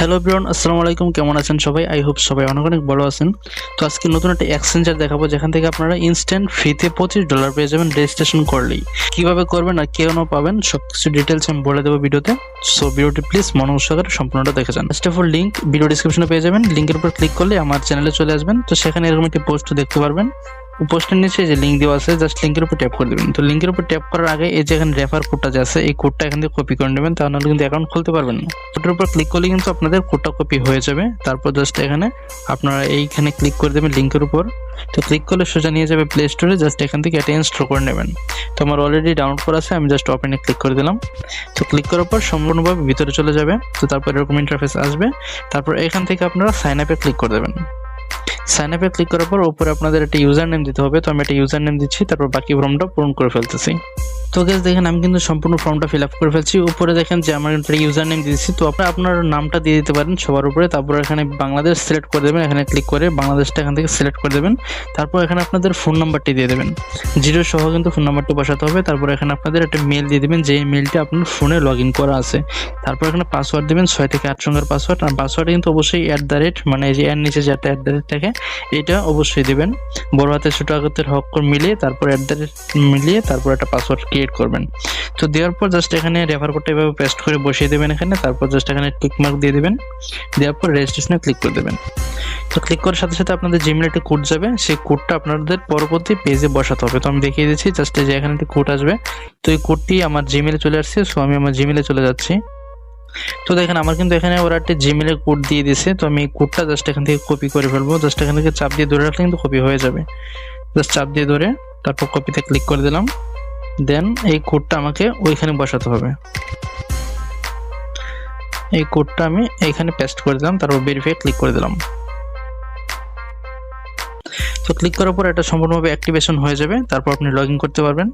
Hello Brian আসসালামু আলাইকুম, কেমন আছেন সবাই? আই হোপ সবাই অনেক অনেক ভালো আছেন। তো আজকে নতুন একটা এক্সচেঞ্জার দেখাবো, যেখান থেকে আপনারা ইনস্ট্যান্ট ফ্রিতে পঁচিশ ডলার পেয়ে যাবেন রেজিস্ট্রেশন করলেই। কীভাবে করবেন আর কেন পাবেন সব কিছু ডিটেলস আমি বলে দেবো ভিডিওতে। সো ভিডিওটি প্লিজ সহকারে সম্পূর্ণটা দেখে যান। First of all link video ডিসক্রিপশনে পেয়ে যাবেন। লিঙ্কের উপর ক্লিক করলে আমার চ্যানেলে চলে আসবেন। তো সেখানে এরকম একটি পোস্ট দেখতে পারবেন। পোস্টের নিচে যে লিঙ্ক দেওয়া আছে জাস্ট লিঙ্কের উপর ট্যাপ করে দেবেন। তো লিঙ্কের উপর ট্যাপ করার আগে এই যে এখানে রেফার কোডটা যে আছে, এই কোডটা এখান থেকে কপি করে নেবেন, তাহলে কিন্তু অ্যাকাউন্ট খুলতে পারবেন না। কোডের উপর ক্লিক করলে কিন্তু আপনাদের কোডটা কপি হয়ে যাবে। তারপর জাস্ট এখানে আপনারা এইখানে ক্লিক করে দেবেন লিঙ্কের উপর। তো ক্লিক করলে সোজা নিয়ে যাবে প্লে স্টোরে জাস্ট এখান থেকে এটা ইনস্টল করে নেবেন। তো আমার অলরেডি ডাউনলোড করা আছে, আমি জাস্ট ওপেনে ক্লিক করে দিলাম। তো ক্লিক করার পর সম্পূর্ণভাবে ভিতরে চলে যাবে। তো তারপর এরকম ইন্টারফেস আসবে। তারপর এখান থেকে আপনারা সাইন আপে ক্লিক করে দেবেন। সাইন আপে ক্লিক করার পর উপরে আপনাদের একটা ইউজার নেম দিতে হবে। তো আমি একটা ইউজার নেম দিচ্ছি, তারপর বাকি ফর্মটা পূরণ করে ফেলতেছি। তো গেস দেখেন, আমি কিন্তু সম্পূর্ণ ফর্মটা ফিল আপ করে ফেলছি। উপরে দেখেন যে আমার একটা ইউজার নেম দিয়েছি। তো আপনি আপনার নামটা দিয়ে দিতে পারেন সবার উপরে। তারপর এখানে বাংলাদেশ সিলেক্ট করে দেবেন। এখানে ক্লিক করে বাংলাদেশটা এখান থেকে সিলেক্ট করে দেবেন। তারপর এখানে আপনাদের ফোন নাম্বারটি দিয়ে দেবেন। জিরো সহ কিন্তু ফোন নাম্বারটি বসাতে হবে। তারপর এখানে আপনাদের একটা মেল দিয়ে দেবেন যে মেলটি আপনার ফোনে লগ ইন করা আছে। তারপর এখানে পাসওয়ার্ড দেবেন, ছয় থেকে আট সংখ্যার পাসওয়ার্ড আর পাসওয়ার্ড কিন্তু অবশ্যই অ্যাট দ্য রেট মানে যে এর নিচে যে অ্যাট দ্য রেট থাকে, এটা অবশ্যই দেবেন। বড় হাতের ছোট হাতের হক্কর মিলিয়ে, তারপর অ্যাট দ্য রেট মিলিয়ে, তারপর একটা পাসওয়ার্ড ক্রিয়েট করবেন। তো দেওয়ার পর জাস্ট এখানে রেফার কোডটা এভাবে পেস্ট করে বসিয়ে দেবেন এখানে, তারপর জাস্ট এখানে টিক মার্ক দিয়ে দেবেন। দেওয়ার পর রেজিস্ট্রেশনে ক্লিক করে দেবেন। তো ক্লিক করার সাথে সাথে আপনাদের জিমেলে একটা কোড যাবে, সেই কোডটা আপনাদের পরবর্তী পেজে বসাতে হবে। তো আমি দেখিয়ে দিচ্ছি জাস্ট যে এখানে একটা কোড আসবে, তো এই কোডটি আমার জিমেলে চলে আসছে সো আমি আমার জিমেলে চলে যাচ্ছি। তো দেখেন, আমার কিন্তু এখানে ওরা একটা জিমেলের কোড দিয়ে দিয়েছে, তো আমি কোডটা জাস্ট এখান থেকে কপি করে ফেলব। জাস্ট এখান থেকে চাপ দিয়ে ধরে রাখলে কিন্তু কপি হয়ে যাবে। জাস্ট চাপ দিয়ে ধরে তারপর কপিতে ক্লিক করে দিলাম। দেন এই কোডটা আমাকে ওইখানে বসাতে হবে। এই কোডটা আমি এইখানে পেস্ট করে দিলাম, তারপর ভেরিফাই ক্লিক করে দিলাম। তো ক্লিক করার পর এটা সম্পূর্ণভাবে অ্যাক্টিভেশন হয়ে যাবে, তারপর আপনি লগ করতে পারবেন।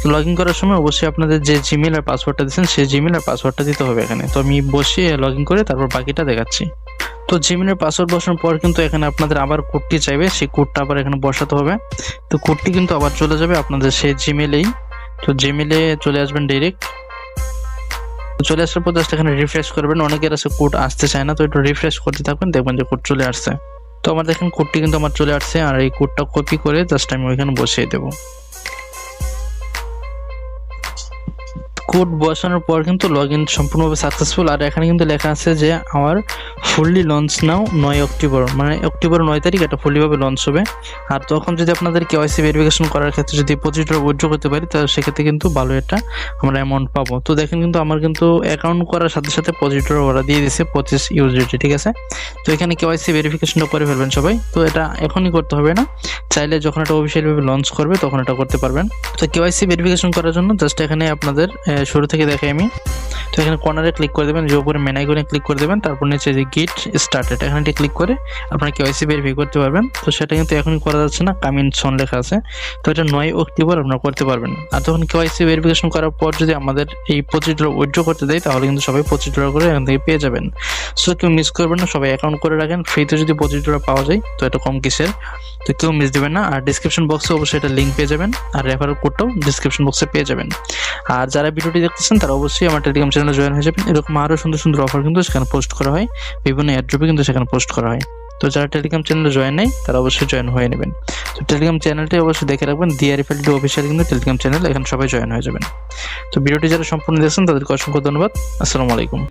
তো লগ করার সময় অবশ্যই আপনাদের যে জিমেল আর পাসওয়ার্ডটা দিচ্ছেন সেই জিমেল আর পাসওয়ার্ডটা দিতে হবে এখানে। তো আমি বসিয়ে লগ করে তারপর বাকিটা দেখাচ্ছি। তো জিমেলের পাসওয়ার্ড বসানোর পর কিন্তু এখানে আপনাদের আবার কোডটি চাইবে, সেই কোডটা আবার এখানে বসাতে হবে। তো কোডটি কিন্তু আবার চলে যাবে আপনাদের সেই জিমেলেই তো জিমেলে চলে আসবেন ডাইরেক্ট চলে আসার পর জাস্ট এখানে রিফ্রেশ করবেন। অনেকের আছে কোড আসতে চায় না, তো একটু রিফ্রেশ করতে থাকবেন দেখবেন যে কোড চলে আসছে। তো আমার দেখেন কোডটি কিন্তু আমার চলে আসছে, আর এই কোডটা কপি করে জাস্ট আমি ওইখানে বসিয়ে দেবো। কোড বসানোর পর কিন্তু লগ ইন সম্পূর্ণভাবে সাকসেসফুল আর এখানে কিন্তু লেখা আছে যে, আমার ফুললি লঞ্চ নাও নয় অক্টোবর। মানে অক্টোবর নয় তারিখ এটা ফুললিভাবে লঞ্চ হবে। আর তখন যদি আপনাদের কেওয়াইসি ভেরিফিকেশন করার ক্ষেত্রে যদি পঁচিশ ডলার উইথড্র করতে পারি, তাহলে সেক্ষেত্রে কিন্তু ভালো একটা আমরা অ্যামাউন্ট পাবো। তো দেখেন কিন্তু আমার কিন্তু অ্যাকাউন্ট করার সাথে সাথে পঁচিশ ডলার ওরা দিয়ে দিছে পঁচিশ ইউজিটি ঠিক আছে? তো এখানে কেওয়াইসি ভেরিফিকেশনটা করে ফেলবেন সবাই। তো এটা এখনই করতে হবে না। চাইলে যখন এটা অফিসিয়ালভাবে লঞ্চ করবে, তখন এটা করতে পারবেন। তো কেওয়াইসি ভেরিফিকেশন করার জন্য জাস্ট এখানে আপনাদের শুরু থেকে দেখাই আমি। তো এখানে কর্নারে ক্লিক করে দেবেন, যে উপরে মেন আইকনে ক্লিক করে দেবেন, তারপর নিচে যে গিট স্টার্টেড এখানে ক্লিক করে আপনারা কেওয়াইসি ভেরিফাই করতে পারবেন। তো সেটা কিন্তু এখনই করা যাচ্ছে না কামিন সন লেখা আছে। তো এটা নয় অক্টোবর আপনারা করতে পারবেন। আর তখন কেওয়াইসি ভেরিফিকেশন করার পর যদি আমাদের এই পঁচিশ ডলার উইথড্র করতে দেয়, তাহলে কিন্তু সবাই পঁচিশ ডলার করে এখান থেকে পেয়ে যাবেন। সো কেউ মিস করবেন না, সবাই অ্যাকাউন্ট করে রাখেন। ফ্রিতে যদি পঁচিশ ডলার পাওয়া যায়, তো এটা কম কিসের? তো কেউ মিস দেবেন না। আর ডিসক্রিপশন বক্সে অবশ্যই এটা লিঙ্ক পেয়ে যাবেন। আর রেফারেল কোডটাও ডিসক্রিপশন বক্সে পেয়ে যাবেন। আর যারা ভিডিওটি দেখতেছেন, তারা অবশ্যই আমার টেলিগ্রাম চ্যানেলে জয়েন হয়ে যাবেন। এরকম আরও সুন্দর সুন্দর অফার কিন্তু সেখানে পোস্ট করা হয়। বিভিন্ন অ্যাড্রপে কিন্তু সেখানে পোস্ট করা হয়। তো যারা টেলিগ্রাম চ্যানেলে জয়েন নেই, তারা অবশ্যই জয়েন হয়ে নেবেন। তো টেলিগ্রাম চ্যানেলটি অবশ্যই দেখে রাখবেন। ডিআরএফএলডি অফিসিয়াল কিন্তু টেলিগ্রাম চ্যানেল এখানে সবাই জয়েন হয়ে যাবেন। তো ভিডিওটি যারা সম্পূর্ণ দেখছেন, তাদেরকে অসংখ্য ধন্যবাদ। আসসালামু আলাইকুম।